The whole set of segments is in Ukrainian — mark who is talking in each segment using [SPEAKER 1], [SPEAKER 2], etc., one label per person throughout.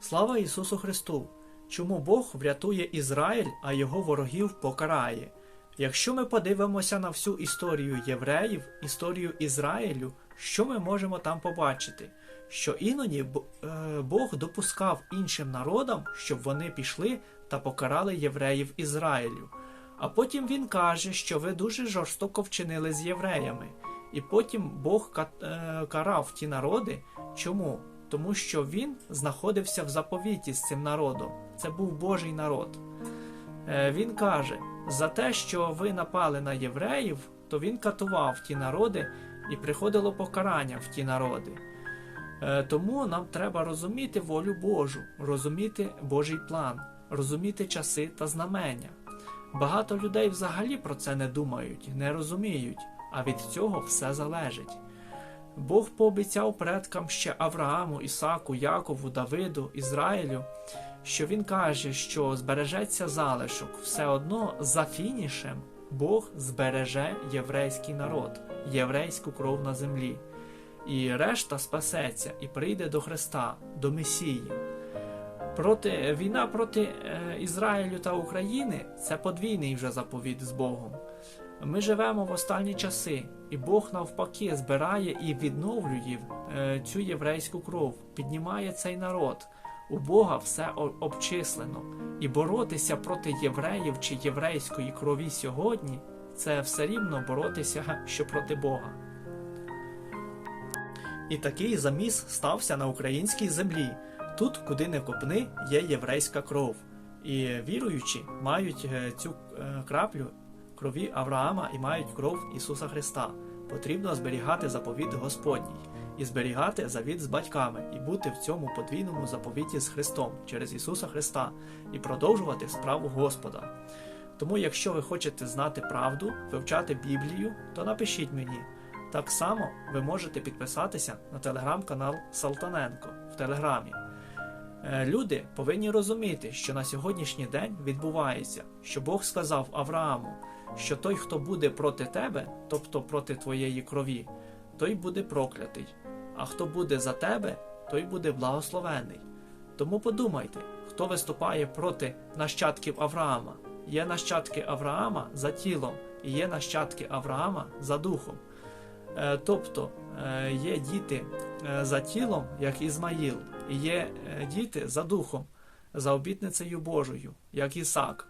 [SPEAKER 1] Слава Ісусу Христу! Чому Бог врятує Ізраїль, а його ворогів покарає? Якщо ми подивимося на всю історію євреїв, історію Ізраїлю, що ми можемо там побачити? Що іноді е, Бог допускав іншим народам, щоб вони пішли та покарали євреїв Ізраїлю. А потім він каже, що ви дуже жорстоко вчинили з євреями. І потім Бог е, карав ті народи. Чому? Тому що він знаходився в заповіті з цим народом. Це був Божий народ. Е, Він каже: за те, що ви напали на євреїв, то він катував ті народи і приходило покарання в ті народи. Е, Тому нам треба розуміти волю Божу, розуміти Божий план, розуміти часи та знамення. Багато людей взагалі про це не думають, не розуміють, а від цього все залежить. Бог пообіцяв предкам ще Аврааму, Ісаку, Якову, Давиду, Ізраїлю, що він каже, що збережеться залишок, все одно за фінішем Бог збереже єврейський народ, єврейську кров на землі. І решта спасеться і прийде до Христа, до Месії. Проти, війна проти е, Ізраїлю та України це подвійний вже заповіт з Богом. Ми живемо в останні часи, і Бог навпаки збирає і відновлює е, цю єврейську кров, піднімає цей народ. У Бога все обчислено. І боротися проти євреїв чи єврейської крові сьогодні це все рівно боротися що проти Бога. І такий заміс стався на українській землі. Тут, куди не копни, є єврейська кров. І віруючі мають е, цю е, краплю крові Авраама і мають кров Ісуса Христа. Потрібно зберігати заповіт Господній і зберігати завіт з батьками, і бути в цьому подвійному заповіті з Христом через Ісуса Христа і продовжувати справу Господа. Тому, якщо ви хочете знати правду, вивчати Біблію, то напишіть мені. Так само ви можете підписатися на телеграм-канал Салтаненко в Телеграмі. Е, Люди повинні розуміти, що на сьогоднішній день відбувається, що Бог сказав Аврааму, що той, хто буде проти тебе, тобто проти твоєї крові, той буде проклятий, а хто буде за тебе, той буде благословений. Тому подумайте, хто виступає проти нащадків Авраама. Є нащадки Авраама за тілом, і є нащадки Авраама за духом. Е, Тобто е, є діти за тілом, як Ізмаїл, є е, діти за духом, за обітницею Божою, як Ісак.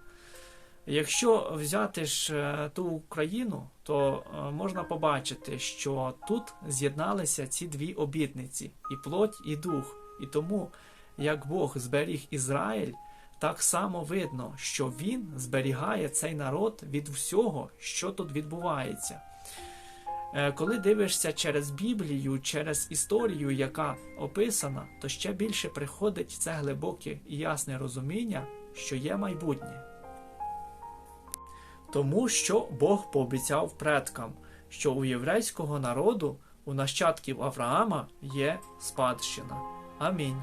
[SPEAKER 1] Якщо взяти ж е, ту Україну, то е, можна побачити, що тут з'єдналися ці дві обітниці і плоть, і дух. І тому, як Бог зберіг Ізраїль, так само видно, що Він зберігає цей народ від всього, що тут відбувається. Е, Коли дивишся через Біблію, через історію, яка описана, то ще більше приходить це глибоке і ясне розуміння, що є майбутнє. Тому що Бог пообіцяв предкам, що у єврейського народу, у нащадків Авраама є спадщина. Амінь.